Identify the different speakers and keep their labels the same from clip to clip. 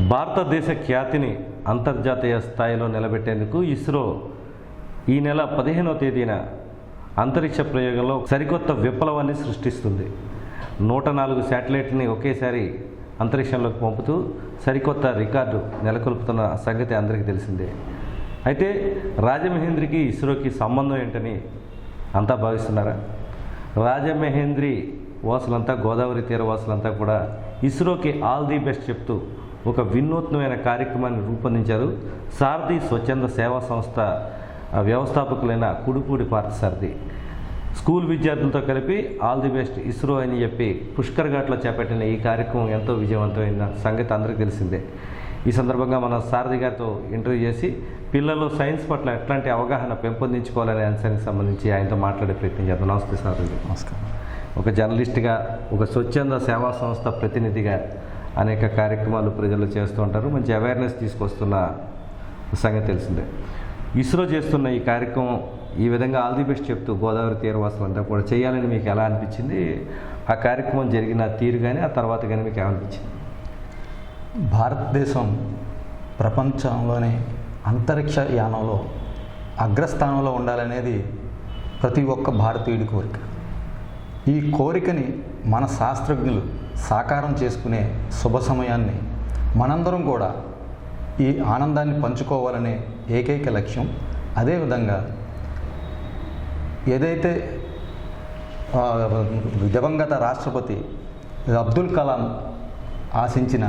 Speaker 1: భారతదేశ ఖ్యాతిని అంతర్జాతీయ స్థాయిలో నిలబెట్టేందుకు ఇస్రో ఈ నెల పదిహేనవ తేదీన అంతరిక్ష ప్రయోగంలో సరికొత్త విప్లవాన్ని సృష్టిస్తుంది. నూట నాలుగు శాటిలైట్ని ఒకేసారి అంతరిక్షంలోకి పంపుతూ సరికొత్త రికార్డు నెలకొల్పుతున్న సంగతి అందరికీ తెలిసిందే. అయితే రాజమహేంద్రికి ఇస్రోకి సంబంధం ఏంటని అంతా భావిస్తున్నారా? రాజమహేంద్రి వాసులంతా గోదావరి తీర వాసులంతా కూడా ఇస్రోకి ఆల్ ది బెస్ట్ చెప్తూ ఒక వినూత్నమైన కార్యక్రమాన్ని రూపొందించారు. సారథి స్వచ్ఛంద సేవా సంస్థ వ్యవస్థాపకులైన కుడుపూడి పార్థసారథి. స్కూల్ విద్యార్థులతో కలిపి ఆల్ ది బెస్ట్ ఇస్రో అని చెప్పి పుష్కర్ ఘాట్లో చేపట్టిన ఈ కార్యక్రమం ఎంతో విజయవంతమైన సంగతి అందరికీ తెలిసిందే. ఈ సందర్భంగా మనం సారథి గారితో ఇంటర్వ్యూ చేసి పిల్లలు సైన్స్ పట్ల ఎట్లాంటి అవగాహన పెంపొందించుకోవాలనే అంశానికి సంబంధించి ఆయనతో మాట్లాడే ప్రయత్నం చేద్దాం. నమస్తే సారథి
Speaker 2: నమస్కారం.
Speaker 1: ఒక జర్నలిస్ట్గా ఒక స్వచ్ఛంద సేవా సంస్థ ప్రతినిధిగా అనేక కార్యక్రమాలు ప్రజలు చేస్తూ ఉంటారు. మంచి అవేర్నెస్ తీసుకొస్తున్న సంగతి తెలిసిందే. ఇస్రో చేస్తున్న ఈ కార్యక్రమం ఈ విధంగా ఆల్ ది బెస్ట్ చెప్తూ గోదావరి తీరవాసులు అంతా కూడా చేయాలని మీకు ఎలా అనిపించింది? ఆ కార్యక్రమం జరిగిన తీరు కానీ ఆ తర్వాత కానీ మీకు ఏమనిపించింది?
Speaker 2: భారతదేశం ప్రపంచంలోనే అంతరిక్ష యానంలో అగ్రస్థానంలో ఉండాలనేది ప్రతి ఒక్క భారతీయుడి కోరిక. ఈ కోరికని మన శాస్త్రజ్ఞులు సాకారం చేసుకునే శుభ సమయాన్ని మనందరం కూడా ఈ ఆనందాన్ని పంచుకోవాలనే ఏకైక లక్ష్యం. అదేవిధంగా ఏదైతే దివంగత రాష్ట్రపతి అబ్దుల్ కలాం ఆశించిన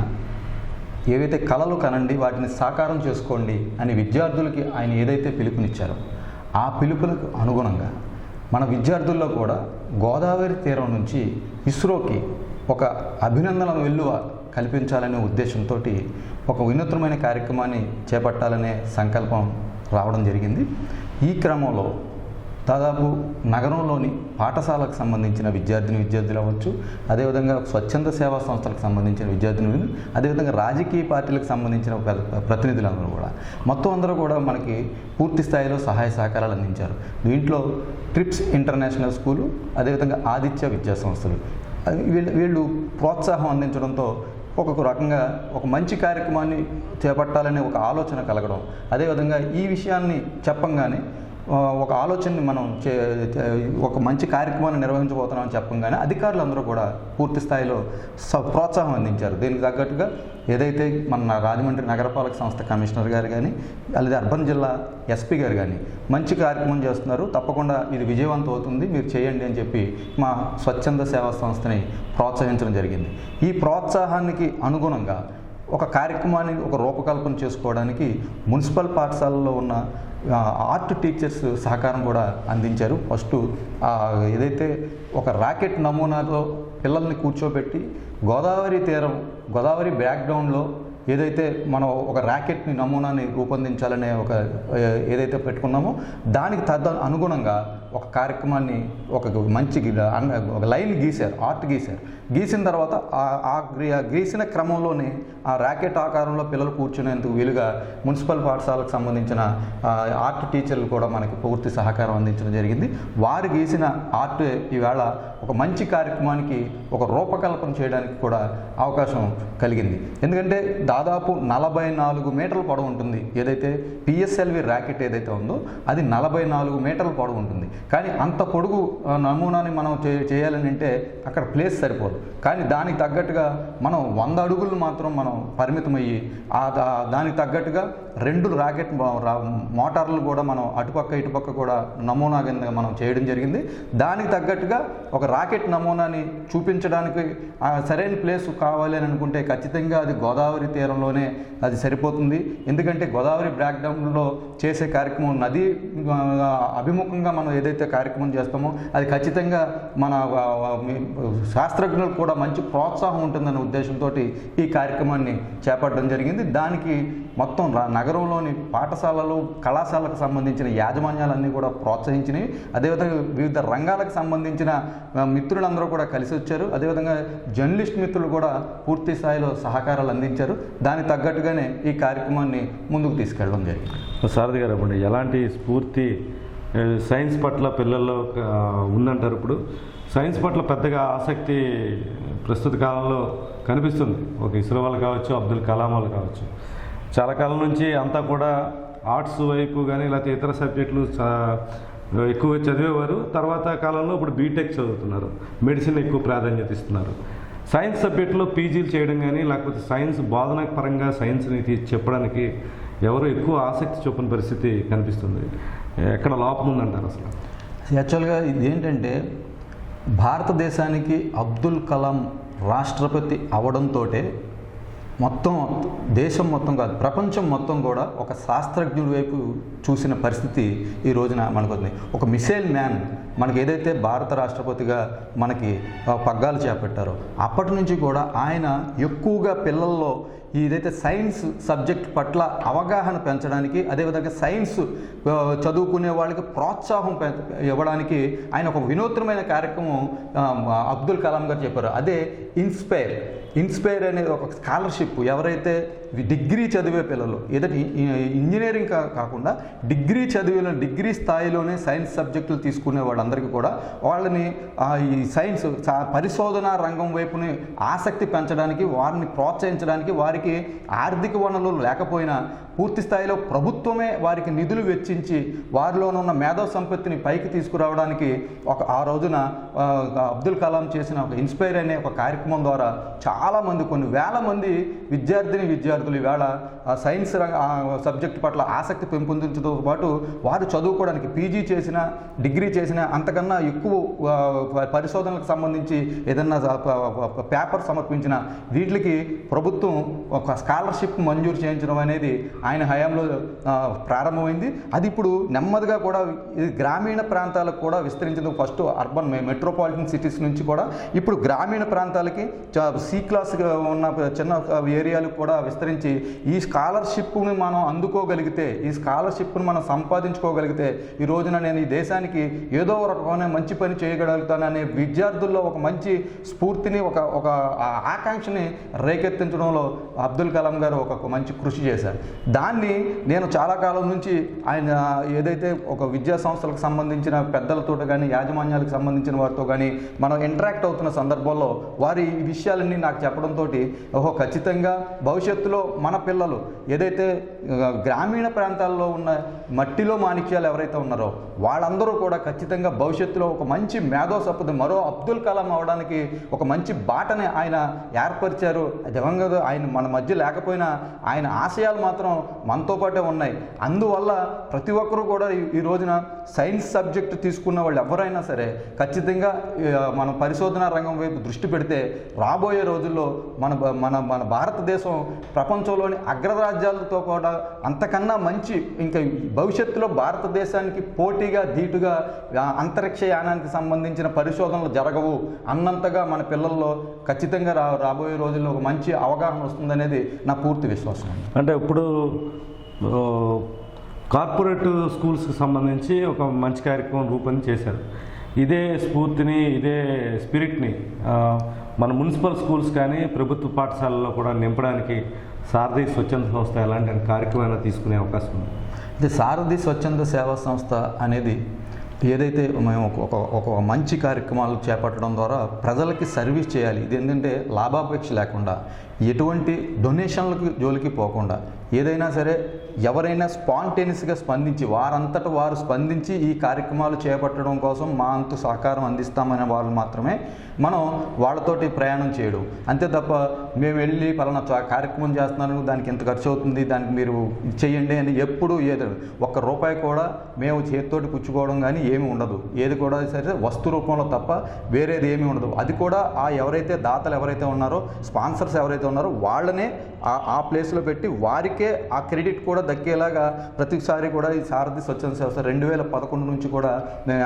Speaker 2: ఏవైతే కళలు కనండి వాటిని సాకారం చేసుకోండి అని విద్యార్థులకి ఆయన ఏదైతే పిలుపునిచ్చారో ఆ పిలుపులకు అనుగుణంగా మన విద్యార్థుల్లో కూడా గోదావరి తీరం నుంచి ఇస్రోకి ఒక అభినందన వెల్లువ కల్పించాలనే ఉద్దేశంతో ఒక వినూత్నమైన కార్యక్రమాన్ని చేపట్టాలనే సంకల్పం రావడం జరిగింది. ఈ క్రమంలో దాదాపు నగరంలోని పాఠశాలకు సంబంధించిన విద్యార్థిని విద్యార్థులు అవ్వచ్చు అదేవిధంగా స్వచ్ఛంద సేవా సంస్థలకు సంబంధించిన విద్యార్థిని అదేవిధంగా రాజకీయ పార్టీలకు సంబంధించిన ప్ర- ప్రతినిధులందరూ కూడా. మొత్తం అందరూ కూడా మనకి పూర్తి స్థాయిలో సహాయ సహకారాలు అందించారు. దీంట్లో ట్రిప్స్ ఇంటర్నేషనల్ స్కూలు అదేవిధంగా ఆదిత్య విద్యా సంస్థలు. వీళ్ళు వీళ్ళు ప్రోత్సాహం అందించడంతో ఒక రకంగా ఒక మంచి కార్యక్రమాన్ని చేపట్టాలనే ఒక ఆలోచన కలగడం. అదేవిధంగా ఈ విషయాన్ని చెప్పంగానే ఒక ఆలోచనని మనం చే ఒక మంచి కార్యక్రమాన్ని నిర్వహించబోతున్నామని చెప్పంగానే అధికారులు అందరూ కూడా పూర్తి స్థాయిలో స ప్రోత్సాహం అందించారు. దీనికి తగ్గట్టుగా ఏదైతే మన రాజమండ్రి నగరపాలక సంస్థ కమిషనర్ గారు కానీ అలాగే అర్బన్ జిల్లా ఎస్పీ గారు కానీ మంచి కార్యక్రమం చేస్తున్నారు. తప్పకుండా ఇది విజయవంతం అవుతుంది. మీరు చేయండి అని చెప్పి మా స్వచ్ఛంద సేవా సంస్థని ప్రోత్సహించడం జరిగింది. ఈ ప్రోత్సాహానికి అనుగుణంగా ఒక కార్యక్రమాన్ని ఒక రూపకల్పన చేసుకోవడానికి మున్సిపల్ పాఠశాలలో ఉన్న ఆర్ట్ టీచర్స్ సహకారం కూడా అందించారు. ఫస్ట్ ఏదైతే ఒక రాకెట్ నమూనాతో పిల్లల్ని కూర్చోబెట్టి గోదావరి తీరం గోదావరి బ్యాక్గ్రౌండ్లో ఏదైతే మనం ఒక ర్యాకెట్ని నమూనాని రూపొందించాలనే ఒక ఏదైతే పెట్టుకున్నామో దానికి తద అనుగుణంగా ఒక కార్యక్రమాన్ని ఒక మంచి ఒక లైన్ గీశారు ఆర్ట్ గీశారు. గీసిన తర్వాత ఆ- గీసిన క్రమంలోనే ఆ ర్యాకెట్ ఆకారంలో పిల్లలు కూర్చునేందుకు వీలుగా మున్సిపల్ పాఠశాలకు సంబంధించిన ఆర్ట్ టీచర్లు కూడా మనకి పూర్తి సహకారం అందించడం జరిగింది. వారు గీసిన ఆర్ట్ ఈవేళ ఒక మంచి కార్యక్రమానికి ఒక రూపకల్పన చేయడానికి కూడా అవకాశం కలిగింది. ఎందుకంటే దాదాపు నలభై నాలుగు మీటర్ల పొడవు ఉంటుంది. ఏదైతే పిఎస్ఎల్వి ర్యాకెట్ ఏదైతే ఉందో అది నలభై నాలుగు మీటర్ల పొడవు ఉంటుంది. కానీ అంత పొడుగు నమూనాని మనం చే- చేయాలని అంటే అక్కడ ప్లేస్ సరిపోదు. కానీ దానికి తగ్గట్టుగా మనం వంద అడుగులు మాత్రం మనం పరిమితమయ్యి ఆ దానికి తగ్గట్టుగా రెండు రాకెట్ మోటార్లు కూడా మనం అటుపక్క ఇటుపక్క కూడా నమూనా కింద మనం చేయడం జరిగింది. దానికి తగ్గట్టుగా ఒక రాకెట్ నమూనాని చూపించడానికి సరైన ప్లేస్ కావాలి అని అనుకుంటే ఖచ్చితంగా అది గోదావరి తీరంలోనే అది సరిపోతుంది. ఎందుకంటే గోదావరి బ్యాక్గ్రౌండ్లో చేసే కార్యక్రమం నది అభిముఖంగా మనం ఏదైతే కార్యక్రమం చేస్తామో అది ఖచ్చితంగా మన శాస్త్రజ్ఞులకు కూడా మంచి ప్రోత్సాహం ఉంటుందనే ఉద్దేశంతో ఈ కార్యక్రమాన్ని చేపట్టడం జరిగింది. దానికి మొత్తం నగరంలోని పాఠశాలలు కళాశాలకు సంబంధించిన యాజమాన్యాలన్నీ కూడా ప్రోత్సహించినాయి అదేవిధంగా వివిధ రంగాలకు సంబంధించిన మిత్రులందరూ కూడా కలిసి వచ్చారు. అదేవిధంగా జర్నలిస్ట్ మిత్రులు కూడా పూర్తి స్థాయిలో సహకారాలు అందించారు. దానికి తగ్గట్టుగానే ఈ కార్యక్రమాన్ని ముందుకు తీసుకెళ్ళడం జరిగింది.
Speaker 1: సారథి గారు ఎలాంటి స్ఫూర్తి సైన్స్ పట్ల పిల్లల్లో ఉందంటారు ఇప్పుడు. సైన్స్ పట్ల పెద్దగా ఆసక్తి ప్రస్తుత కాలంలో కనిపిస్తుంది. ఒక ఇస్రో వాళ్ళు కావచ్చు అబ్దుల్ కలాం వాళ్ళు కావచ్చు. చాలా కాలం నుంచి అంతా కూడా ఆర్ట్స్ వైపు కానీ లేకపోతే ఇతర సబ్జెక్టులు ఎక్కువ చదివేవారు. తర్వాత కాలంలో ఇప్పుడు బీటెక్ చదువుతున్నారు. మెడిసిన్ ఎక్కువ ప్రాధాన్యత ఇస్తున్నారు. సైన్స్ సబ్జెక్టులో పీజీలు చేయడం కానీ లేకపోతే సైన్స్ బోధన పరంగా సైన్స్ని చెప్పడానికి ఎవరు ఎక్కువ ఆసక్తి చూపని పరిస్థితి కనిపిస్తుంది. ఎక్కడ లోపం ఉందంటారు అసలు
Speaker 2: యాక్చువల్గా ఇది ఏంటంటే భారతదేశానికి అబ్దుల్ కలాం రాష్ట్రపతి అవడంతో మొత్తం దేశం మొత్తం కాదు ప్రపంచం మొత్తం కూడా ఒక శాస్త్రజ్ఞుడి వైపు చూసిన పరిస్థితి ఈ రోజున మనకు ఒక మిసైల్ మ్యాన్ మనకి ఏదైతే భారత రాష్ట్రపతిగా మనకి పగ్గాలు చేపట్టారో అప్పటి నుంచి కూడా ఆయన ఎక్కువగా పిల్లల్లో ఏదైతే సైన్స్ సబ్జెక్ట్ పట్ల అవగాహన పెంచడానికి అదేవిధంగా సైన్స్ చదువుకునే వాళ్ళకి ప్రోత్సాహం పె- ఇవ్వడానికి ఆయన ఒక వినూత్నమైన కార్యక్రమం అబ్దుల్ కలాం గారు చెప్పారు. అదే ఇన్స్పైర్. ఇన్స్పైర్ అనేది ఒక స్కాలర్షిప్ ఎవరైతే డిగ్రీ చదివే పిల్లలు ఏదంటే ఇంజనీరింగ్ కా కాకుండా డిగ్రీ చదివిన డిగ్రీ స్థాయిలోనే సైన్స్ సబ్జెక్టులు తీసుకునేవాళ్ళు వాళ్ళందరికీ కూడా వాళ్ళని ఈ సైన్స్ పరిశోధన రంగం వైపుని ఆసక్తి పెంచడానికి వారిని ప్రోత్సహించడానికి వారికి ఆర్థిక వనరులు లేకపోయినా పూర్తి స్థాయిలో ప్రభుత్వమే వారికి నిధులు వెచ్చించి వారిలోనున్న మేధో సంపత్తిని పైకి తీసుకురావడానికి ఒక ఆ రోజున అబ్దుల్ కలాం చేసిన ఒక ఇన్స్పైర్ అనే ఒక కార్యక్రమం ద్వారా చాలామంది కొన్ని వేల మంది విద్యార్థిని విద్యార్థులు ఈవేళ సైన్స్ రంగ సబ్జెక్ట్ పట్ల ఆసక్తి పెంపొందించడంతో పాటు వారు చదువుకోవడానికి పీజీ చేసిన డిగ్రీ చేసిన అంతకన్నా ఎక్కువ పరిశోధనలకు సంబంధించి ఏదన్నా పేపర్ సమర్పించిన వీటికి ప్రభుత్వం ఒక స్కాలర్షిప్ మంజూరు చేయించడం అనేది ఆయన హయాంలో ప్రారంభమైంది. అది ఇప్పుడు నెమ్మదిగా కూడా గ్రామీణ ప్రాంతాలకు కూడా విస్తరించింది. ఫస్ట్ అర్బన్ మెట్రోపాలిటన్ సిటీస్ నుంచి కూడా ఇప్పుడు గ్రామీణ ప్రాంతాలకి సి క్లాస్ ఉన్న చిన్న ఏరియాలకు కూడా విస్తరించి ఈ స్కాలర్షిప్ని మనం అందుకోగలిగితే ఈ స్కాలర్షిప్ను మనం సంపాదించుకోగలిగితే ఈ రోజున నేను ఈ దేశానికి ఏదో ఒక రకమైన మంచి పని చేయగలుగుతాననే విద్యార్థుల్లో ఒక మంచి స్ఫూర్తిని ఒక ఒక ఆకాంక్షని రేకెత్తించడంలో అబ్దుల్ కలాం గారు ఒక మంచి కృషి చేశారు. దాన్ని నేను చాలా కాలం నుంచి ఆయన ఏదైతే ఒక విద్యా సంస్థలకు సంబంధించిన పెద్దలతో కానీ యాజమాన్యాలకు సంబంధించిన వారితో కానీ మనం ఇంటరాక్ట్ అవుతున్న సందర్భంలో వారి ఈ విషయాలన్నీ నాకు చెప్పడంతో ఓహో ఖచ్చితంగా భవిష్యత్తులో మన పిల్లలు ఏదైతే గ్రామీణ ప్రాంతాల్లో ఉన్న మట్టిలో మాణిక్యాలు ఎవరైతే ఉన్నారో వాళ్ళందరూ కూడా ఖచ్చితంగా భవిష్యత్తులో ఒక మంచి మేధో సంపద మరో అబ్దుల్ కలాం అవడానికి ఒక మంచి బాటని ఆయన ఏర్పరిచారు. దివంగత ఆయన మన మధ్య లేకపోయినా ఆయన ఆశయాలు మాత్రం మనతో పాటే ఉన్నాయి. అందువల్ల ప్రతి ఒక్కరూ కూడా ఈ- రోజున సైన్స్ సబ్జెక్ట్ తీసుకున్న వాళ్ళు ఎవరైనా సరే ఖచ్చితంగా మనం మన పరిశోధన రంగం వైపు దృష్టి పెడితే రాబోయే రోజుల్లో మన మన మన భారతదేశం ప్రపంచంలోని అగ్రరాజ్యాలతో కూడా అంతకన్నా మంచి ఇంకా భవిష్యత్తులో భారతదేశానికి పోటీ పోటీగా ధీటుగా అంతరిక్ష యానానికి సంబంధించిన పరిశోధనలు జరగవు. అన్నంతగా మన పిల్లల్లో ఖచ్చితంగా రా రాబోయే రోజుల్లో ఒక మంచి అవగాహన వస్తుందనేది నా పూర్తి విశ్వాసం.
Speaker 1: అంటే ఇప్పుడు కార్పొరేట్ స్కూల్స్కి సంబంధించి ఒక మంచి కార్యక్రమం రూపొంది చేశారు. ఇదే స్ఫూర్తిని ఇదే స్పిరిట్ని మన మున్సిపల్ స్కూల్స్ కానీ ప్రభుత్వ పాఠశాలల్లో కూడా నింపడానికి సారథి స్వచ్ఛంద సంస్థ ఎలాంటి కార్యక్రమాన్ని తీసుకునే అవకాశం ఉంది.
Speaker 2: ఇది సారథి స్వచ్ఛంద సేవా సంస్థ అనేది ఏదైతే మేము ఒక- ఒక ఒక మంచి కార్యక్రమాలు చేపట్టడం ద్వారా ప్రజలకి సర్వీస్ చేయాలి. ఇది ఏంటంటే లాభాపేక్ష లేకుండా ఎటువంటి డొనేషన్లకు జోలికి పోకుండా ఏదైనా సరే ఎవరైనా స్పాంటేనియస్గా స్పందించి వారంతట వారు స్పందించి ఈ కార్యక్రమాలు చేపట్టడం కోసం మా అంతు సహకారం అందిస్తామనే వాళ్ళు మాత్రమే మనం వాళ్ళతోటి ప్రయాణం చేయడం. అంతే తప్ప మేము వెళ్ళి పలానా చా- కార్యక్రమం చేస్తున్నాను దానికి ఎంత ఖర్చు అవుతుంది దానికి మీరు చేయండి అని ఎప్పుడు ఏదో ఒక్క రూపాయి కూడా మేము చేతితోటి పుచ్చుకోవడం కానీ ఏమీ ఉండదు. ఏది కూడా సరే వస్తు రూపంలో తప్ప వేరేది ఏమీ ఉండదు. అది కూడా ఆ ఎవరైతే దాతలు ఎవరైతే ఉన్నారో స్పాన్సర్స్ ఎవరైతే ఉన్నారో వాళ్ళనే ఆ ఆ ప్లేస్లో పెట్టి వారికే ఆ క్రెడిట్ కూడా దక్కేలాగా ప్రతిసారి కూడా ఈ సారథి స్వచ్ఛంద సేవ రెండు వేల పదకొండు నుంచి కూడా నేను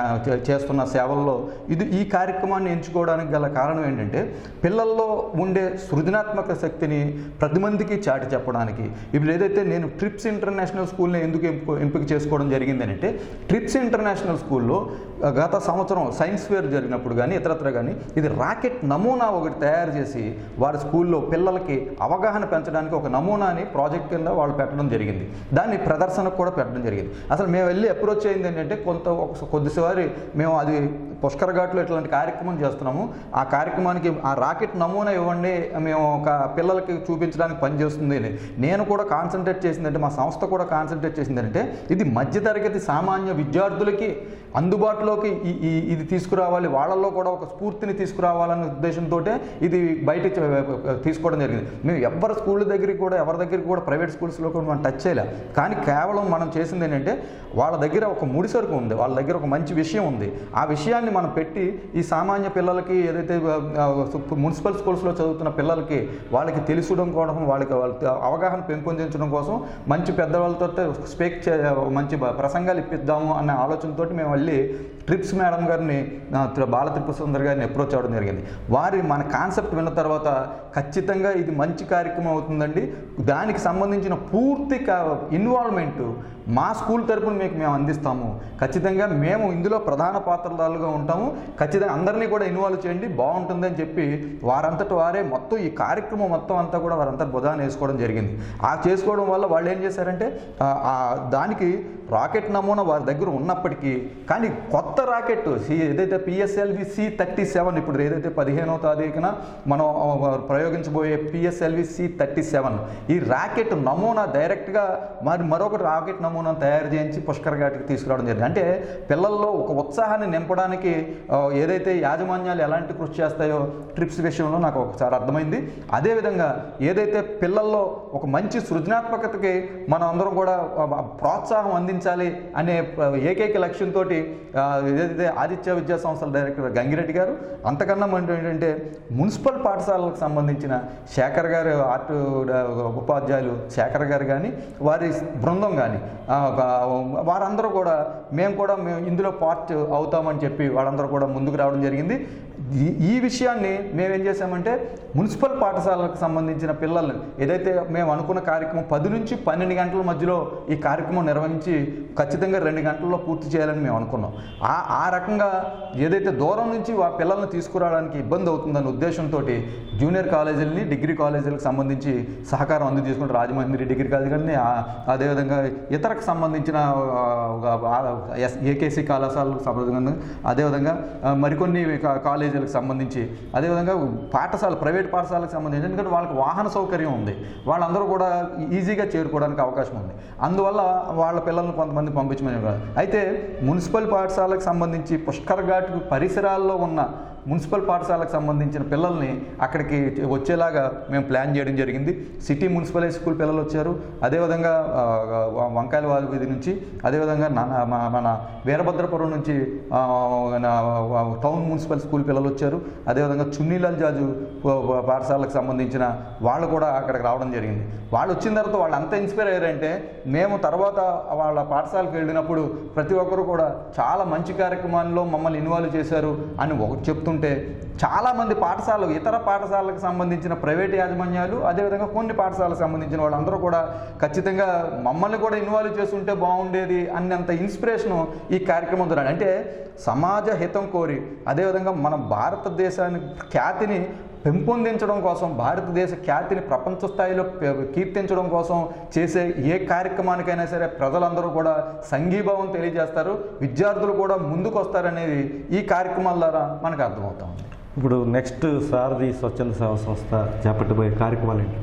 Speaker 2: చేస్తున్న సేవల్లో ఇది ఈ కార్యక్రమాన్ని ఎంచుకోవడానికి గల కారణం ఏంటంటే పిల్లల్లో ఉండే సృజనాత్మక శక్తిని ప్రతి మందికి చాటి చెప్పడానికి. ఇప్పుడు ఏదైతే నేను ట్రిప్స్ ఇంటర్నేషనల్ స్కూల్ని ఎందుకు ఎంపిక ఎంపిక చేసుకోవడం జరిగింది అంటే ట్రిప్స్ ఇంటర్నేషనల్ స్కూల్లో గత సంవత్సరం సైన్స్ ఫేర్ జరిగినప్పుడు కానీ ఇతరత్ర కానీ ఇది రాకెట్ నమూనా ఒకటి తయారు చేసి వారి స్కూల్లో పిల్లలకి అవగాహన పెంచడానికి ఒక నమూనాని ప్రాజెక్ట్ కింద వాళ్ళు పెట్టడం జరిగింది. దాన్ని ప్రదర్శనకు కూడా పెట్టడం జరిగింది. అసలు మేము వెళ్ళి అప్రోచ్ అయింది ఏంటంటే కొంత కొద్దిసారి మేము అది పుష్కర్ ఘాట్లో ఇట్లాంటి కార్యక్రమం చేస్తున్నాము. ఆ కార్యక్రమానికి ఆ రాకెట్ నమూనా ఇవ్వండి. మేము ఒక పిల్లలకి చూపించడానికి పనిచేస్తుంది అని. నేను కూడా కాన్సన్ట్రేట్ చేసిందంటే మా సంస్థ కూడా కాన్సన్ట్రేట్ చేసిందంటే ఇది మధ్యతరగతి సామాన్య విద్యార్థులకి అందుబాటులోకి ఈ- ఇది తీసుకురావాలి. వాళ్ళల్లో కూడా ఒక స్ఫూర్తిని తీసుకురావాలనే ఉద్దేశంతో ఇది బయట తీసుకోవడం జరిగింది. మేము ఎవరి స్కూల్ దగ్గరికి కూడా ఎవరి దగ్గరికి కూడా ప్రైవేట్ స్కూల్స్లో కూడా మనం టచ్ చేయలే. కానీ కేవలం మనం చేసింది ఏంటంటే వాళ్ళ దగ్గర ఒక ముడి సరుకు ఉంది. వాళ్ళ దగ్గర ఒక మంచి విషయం ఉంది. ఆ విషయాన్ని మనం పెట్టి ఈ సామాన్య పిల్లలకి ఏదైతే మున్సిపల్ స్కూల్స్లో చదువుతున్న పిల్లలకి వాళ్ళకి తెలుసడం కోసం వాళ్ళకి వాళ్ళ అవగాహన పెంపొందించడం కోసం మంచి పెద్దవాళ్ళతో స్పీక్ చే మంచి ప్రసంగాలు ఇప్పిద్దాము అనే ఆలోచనతో మేము వెళ్ళి ట్రిప్స్ మేడం గారిని బాల త్రిపుర సుందర్ గారిని అప్రోచ్ అవ్వడం జరిగింది. వారి మన కాన్సెప్ట్ విన్న తర్వాత ఖచ్చితంగా ఇది మంచి కార్యక్రమం అవుతుందండి. దానికి సంబంధించిన పూర్తి ఇన్వాల్వ్మెంట్ మా స్కూల్ తరపున మీకు మేము అందిస్తాము. ఖచ్చితంగా మేము ఇందులో ప్రధాన పాత్రదారులుగా ఉంటాము. ఖచ్చితంగా అందరినీ కూడా ఇన్వాల్వ్ చేయండి. బాగుంటుందని చెప్పి వారంతట వారే మొత్తం ఈ కార్యక్రమం మొత్తం అంతా కూడా వారంతా భుజాన్ని వేసుకోవడం జరిగింది. ఆ చేసుకోవడం వల్ల వాళ్ళు ఏం చేశారంటే దానికి రాకెట్ నమూనా వారి దగ్గర ఉన్నప్పటికీ కానీ కొత్త రాకెట్ ఏదైతే పిఎస్ఎల్వి సి థర్టీ సెవెన్ ఇప్పుడు ఏదైతే పదిహేనవ తారీఖున మనం ప్రయోగించబోయే పిఎస్ఎల్వి సి థర్టీ సెవెన్ ఈ రాకెట్ నమూనా డైరెక్ట్గా మరి మరొక రాకెట్ నమూనా తయారు చేయించి పుష్కర్ ఘాట్కి తీసుకురావడం జరిగింది. అంటే పిల్లల్లో ఒక ఉత్సాహాన్ని నింపడానికి ఏదైతే యాజమాన్యాలు ఎలాంటి కృషి చేస్తాయో ట్రిప్స్ విషయంలో నాకు ఒకసారి అర్థమైంది. అదేవిధంగా ఏదైతే పిల్లల్లో ఒక మంచి సృజనాత్మకతకి మనం అందరం కూడా ప్రోత్సాహం అందించాలి అనే ఏకైక లక్ష్యంతో ఏదైతే ఆదిత్య విద్యా సంస్థల డైరెక్టర్ గంగిరెడ్డి గారు అంతకన్నా మనం ఏంటంటే మున్సిపల్ పాఠశాలలకు సంబంధించిన శేఖర్ గారు ఆర్ట్ ఉపాధ్యాయులు శేఖర్ గారు కానీ వారి బృందం కానీ వారందరూ కూడా మేము కూడా మేము ఇందులో పార్ట్ అవుతామని చెప్పి వాళ్ళందరూ కూడా ముందుకు రావడం జరిగింది. ఈ- ఈ విషయాన్ని మేము ఏం చేసామంటే మున్సిపల్ పాఠశాలకు సంబంధించిన పిల్లల్ని ఏదైతే మేము అనుకున్న కార్యక్రమం పది నుంచి పన్నెండు గంటల మధ్యలో ఈ కార్యక్రమం నిర్వహించి ఖచ్చితంగా రెండు గంటల్లో పూర్తి చేయాలని మేము అనుకున్నాం. ఆ ఆ రకంగా ఏదైతే దూరం నుంచి ఆ పిల్లల్ని తీసుకురావడానికి ఇబ్బంది అవుతుందన్న ఉద్దేశంతో జూనియర్ కాలేజీలని డిగ్రీ కాలేజీలకు సంబంధించి సహకారం అందు తీసుకుంటే రాజమండ్రి డిగ్రీ కాలేజీ కానీ అదేవిధంగా ఇతరకు సంబంధించిన ఏకేసీ కళాశాలకు సంబంధించిన అదేవిధంగా మరికొన్ని కాలేజీ కాలేజీలకు సంబంధించి అదేవిధంగా పాఠశాల ప్రైవేట్ పాఠశాలకు సంబంధించి ఎందుకంటే వాళ్ళకి వాహన సౌకర్యం ఉంది. వాళ్ళందరూ కూడా ఈజీగా చేరుకోవడానికి అవకాశం ఉంది. అందువల్ల వాళ్ళ పిల్లల్ని కొంతమంది పంపించమని కాదు అయితే మున్సిపల్ పాఠశాలకు సంబంధించి పుష్కర్ ఘాట్ పరిసరాల్లో ఉన్న మున్సిపల్ పాఠశాలకు సంబంధించిన పిల్లల్ని అక్కడికి వచ్చేలాగా మేము ప్లాన్ చేయడం జరిగింది. సిటీ మున్సిపల్ హై స్కూల్ పిల్లలు వచ్చారు. అదేవిధంగా వంకాయల వారి వీధి నుంచి అదేవిధంగా నాన్న- మన- మన వీరభద్రపురం నుంచి టౌన్ మున్సిపల్ స్కూల్ పిల్లలు వచ్చారు. అదేవిధంగా చున్నీలాల్ జాజు పాఠశాలకు సంబంధించిన వాళ్ళు కూడా అక్కడికి రావడం జరిగింది. వాళ్ళు వచ్చిన తర్వాత వాళ్ళు అంత ఇన్స్పైర్ అయ్యారంటే మేము తర్వాత వాళ్ళ పాఠశాలకు వెళ్ళినప్పుడు ప్రతి ఒక్కరు కూడా చాలా మంచి కార్యక్రమాల్లో మమ్మల్ని ఇన్వాల్వ్ చేశారు అని ఒకటి చూసుకుంటే చాలామంది పాఠశాలలు ఇతర పాఠశాలకు సంబంధించిన ప్రైవేట్ యాజమాన్యాలు అదేవిధంగా కొన్ని పాఠశాలకు సంబంధించిన వాళ్ళందరూ కూడా ఖచ్చితంగా మమ్మల్ని కూడా ఇన్వాల్వ్ చేస్తుంటే బాగుండేది అన్నంత ఇన్స్పిరేషన్ ఈ కార్యక్రమం ద్వారా. అంటే సమాజ హితం కోరి అదేవిధంగా మన భారతదేశానికి ఖ్యాతిని పెంపొందించడం కోసం భారతదేశ ఖ్యాతిని ప్రపంచ స్థాయిలో కీర్తించడం కోసం చేసే ఏ కార్యక్రమానికైనా సరే ప్రజలందరూ కూడా సంఘీభావం తెలియజేస్తారు. విద్యార్థులు కూడా ముందుకు వస్తారనేది ఈ కార్యక్రమాల ద్వారా మనకు అర్థమవుతా ఉంది.
Speaker 1: ఇప్పుడు నెక్స్ట్ సారథి స్వచ్ఛంద సేవా సంస్థ చేపట్టబోయే కార్యక్రమాలు ఏంటి?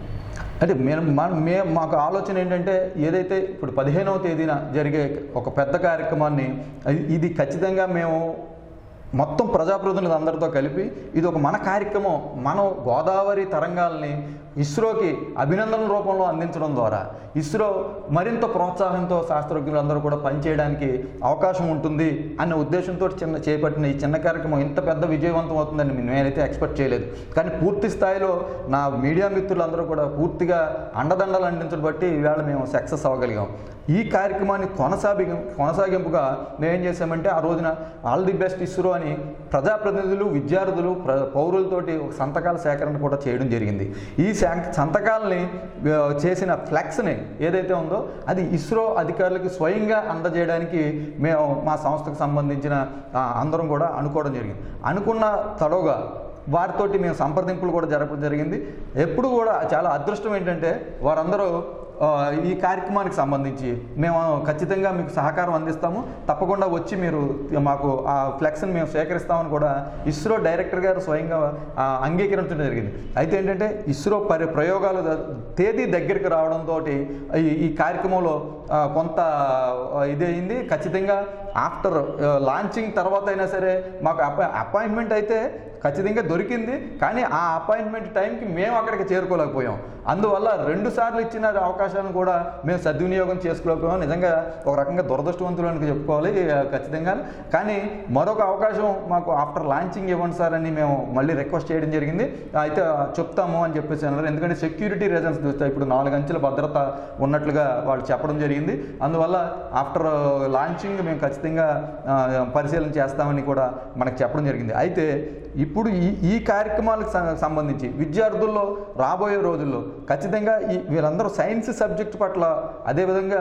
Speaker 2: అంటే మేము మన- మే మాకు ఆలోచన ఏంటంటే ఏదైతే ఇప్పుడు పదిహేనవ తేదీన జరిగే ఒక పెద్ద కార్యక్రమాన్ని ఇది ఖచ్చితంగా మేము మొత్తం ప్రజాప్రతినిధులు అందరితో కలిపి ఇది ఒక మన కార్యక్రమం మనం గోదావరి తరంగాల్ని ఇస్రోకి అభినందనల రూపంలో అందించడం ద్వారా ఇస్రో మరింత ప్రోత్సాహంతో శాస్త్రజ్ఞులందరూ కూడా పనిచేయడానికి అవకాశం ఉంటుంది అనే ఉద్దేశంతో చిన్న చేపట్టిన ఈ చిన్న కార్యక్రమం ఇంత పెద్ద విజయవంతం అవుతుందని నేనైతే ఎక్స్పెక్ట్ చేయలేదు. కానీ పూర్తి స్థాయిలో నా మీడియా మిత్రులందరూ కూడా పూర్తిగా అండదండలు అందించడం బట్టి ఈవేళ మేము సక్సెస్ అవ్వగలిగాం. ఈ కార్యక్రమాన్ని కొనసాగి కొనసాగింపుగా మేము ఏం చేసామంటే ఆ రోజున ఆల్ ది బెస్ట్ ఇస్రో అని ప్రజాప్రతినిధులు విద్యార్థులు ప్ర పౌరులతోటి ఒక సంతకాల సేకరణ కూడా చేయడం జరిగింది. ఈ సంతకాలని చేసిన ఫ్లెక్స్ని ఏదైతే ఉందో అది ఇస్రో అధికారులకు స్వయంగా అందజేయడానికి మేము మా సంస్థకు సంబంధించిన అందరం కూడా అనుకోవడం జరిగింది. అనుకున్న తడవుగా వారితోటి మేము సంప్రదింపులు కూడా జరపడం జరిగింది. ఎప్పుడు కూడా చాలా అదృష్టం ఏంటంటే వారందరూ ఈ కార్యక్రమానికి సంబంధించి మేము ఖచ్చితంగా మీకు సహకారం అందిస్తాము. తప్పకుండా వచ్చి మీరు మాకు ఆ ఫ్లెక్స్ని మేము సేకరిస్తామని కూడా ఇస్రో డైరెక్టర్ గారు స్వయంగా అంగీకరించడం జరిగింది. అయితే ఏంటంటే ఇస్రో పరి ప్రయోగాలు తేదీ దగ్గరికి రావడంతో ఈ ఈ కార్యక్రమంలో కొంత ఆ, ఇది అయింది. ఖచ్చితంగా ఆఫ్టర్ లాంచింగ్ తర్వాత అయినా సరే మాకు అపాయి అపాయింట్మెంట్ అయితే ఖచ్చితంగా దొరికింది కానీ ఆ అపాయింట్మెంట్ టైంకి మేము అక్కడికి చేరుకోలేకపోయాం. అందువల్ల రెండు సార్లు ఇచ్చిన అవకాశాలను కూడా మేము సద్వినియోగం చేసుకోలేకపోయాం. నిజంగా ఒక రకంగా దురదృష్టవంతులు అని చెప్పుకోవాలి ఖచ్చితంగా. కానీ మరొక అవకాశం మాకు ఆఫ్టర్ లాంచింగ్ ఇవ్వండి సార్ అని మేము మళ్ళీ రిక్వెస్ట్ చేయడం జరిగింది. అయితే చెప్తాము అని చెప్పేసి అన్నారు. ఎందుకంటే సెక్యూరిటీ రీజన్స్ చూస్తే ఇప్పుడు నాలుగు అంచెల భద్రత ఉన్నట్లుగా వాళ్ళు చెప్పడం జరిగింది. అందువల్ల ఆఫ్టర్ లాంచింగ్ మేము ఖచ్చితంగా పరిశీలన చేస్తామని కూడా మనకు చెప్పడం జరిగింది. అయితే ఇప్పుడు ఈ ఈ కార్యక్రమాలకు సంబంధించి విద్యార్థుల్లో రాబోయే రోజుల్లో ఖచ్చితంగా ఈ వీళ్ళందరూ సైన్స్ సబ్జెక్ట్ పట్ల అదేవిధంగా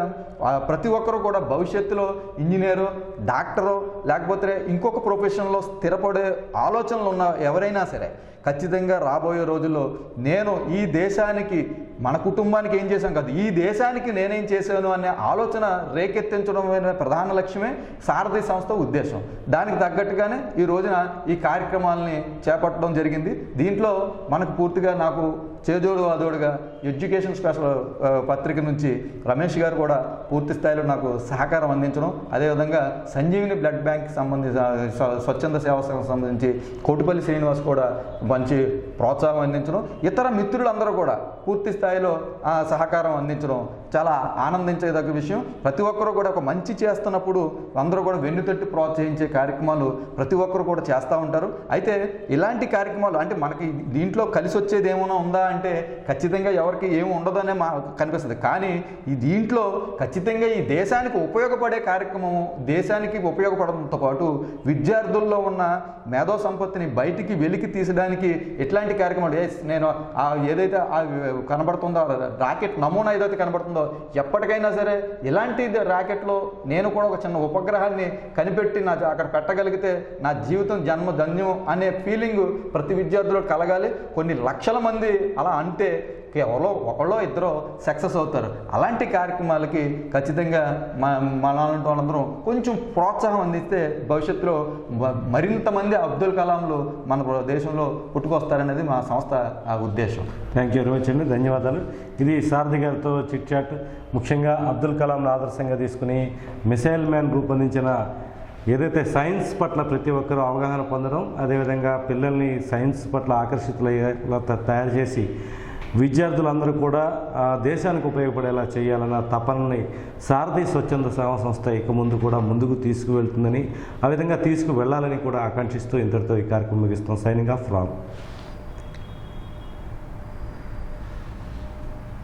Speaker 2: ప్రతి ఒక్కరూ కూడా భవిష్యత్తులో ఇంజనీరు డాక్టరు లేకపోతే ఇంకొక ప్రొఫెషన్లో స్థిరపడే ఆలోచనలు ఉన్న ఎవరైనా సరే ఖచ్చితంగా రాబోయే రోజుల్లో నేను ఈ దేశానికి మన కుటుంబానికి ఏం చేశాం కాదు ఈ దేశానికి నేనేం చేశాను అనే ఆలోచన రేకెత్తించడం అనే ప్రధాన లక్ష్యమే సారథి సంస్థ ఉద్దేశం. దానికి తగ్గట్టుగానే ఈ రోజున ఈ కార్యక్రమాలని చేపట్టడం జరిగింది. దీంట్లో మనకు పూర్తిగా నాకు చేదోడు వాదోడుగా ఎడ్యుకేషన్ స్పెషల్ పత్రిక నుంచి రమేష్ గారు కూడా పూర్తి స్థాయిలో నాకు సహకారం అందించడం. అదేవిధంగా సంజీవిని బ్లడ్ బ్యాంక్ సంబంధించి స్వచ్ఛంద సేవకు సంబంధించి కోటిపల్లి శ్రీనివాస్ కూడా మంచి ప్రోత్సాహం అందించడం. ఇతర మిత్రులందరూ కూడా పూర్తి స్థాయిలో సహకారం అందించడం చాలా ఆనందించేదగ్గ విషయం. ప్రతి ఒక్కరూ కూడా ఒక మంచి చేస్తున్నప్పుడు అందరూ కూడా వెన్నుతట్టు ప్రోత్సహించే కార్యక్రమాలు ప్రతి ఒక్కరు కూడా చేస్తూ ఉంటారు. అయితే ఇలాంటి కార్యక్రమాలు అంటే మనకి దీంట్లో కలిసి వచ్చేది ఏమైనా ఉందా అంటే ఖచ్చితంగా ఎవరికి ఏమి ఉండదనే మా కనిపిస్తుంది. కానీ ఈ దీంట్లో ఖచ్చితంగా ఈ దేశానికి ఉపయోగపడే కార్యక్రమం దేశానికి ఉపయోగపడడంతో పాటు విద్యార్థుల్లో ఉన్న మేధో సంపత్తిని బయటికి వెలికి తీసడానికి ఎట్లాంటి కార్యక్రమాలు నేను ఏదైతే కనబడుతుందో రాకెట్ నమూనా ఏదైతే కనబడుతుందో ఎప్పటికైనా సరే ఇలాంటి ర్యాకెట్లో నేను కూడా ఒక చిన్న ఉపగ్రహాన్ని కనిపెట్టి నా అక్కడ పెట్టగలిగితే నా జీవితం జన్మ ధన్యం అనే ఫీలింగ్ ప్రతి విద్యార్థులకు కలగాలి. కొన్ని లక్షల మంది అలా అంటే కేవలం ఒకళ్ళో ఇద్దరు సక్సెస్ అవుతారు. అలాంటి కార్యక్రమాలకి ఖచ్చితంగా మా మనలాంటి వాళ్ళందరం కొంచెం ప్రోత్సాహం అందిస్తే భవిష్యత్తులో మ- మరింత మంది అబ్దుల్ కలాంలు మన దేశంలో పుట్టుకొస్తారనేది మా సంస్థ ఆ ఉద్దేశం.
Speaker 1: థ్యాంక్ యూ వెరీ అండి ధన్యవాదాలు. ఇది సారథి గారితో చిట్ చాట్. ముఖ్యంగా అబ్దుల్ కలాంను ఆదర్శంగా తీసుకుని మిసైల్ మ్యాన్ రూపొందించిన ఏదైతే సైన్స్ పట్ల ప్రతి ఒక్కరూ అవగాహన పొందడం అదేవిధంగా పిల్లల్ని సైన్స్ పట్ల ఆకర్షితులయ్యేలా తయారు చేసి విద్యార్థులందరూ కూడా దేశానికి ఉపయోగపడేలా చేయాలన్న తపనని సారథి స్వచ్ఛంద సేవా సంస్థ ఇక ముందు కూడా ముందుకు తీసుకువెళ్తుందని ఆ విధంగా తీసుకువెళ్ళాలని కూడా ఆకాంక్షిస్తూ ఇంతటితో ఈ కార్యక్రమం ముగిస్తాం. Signing off from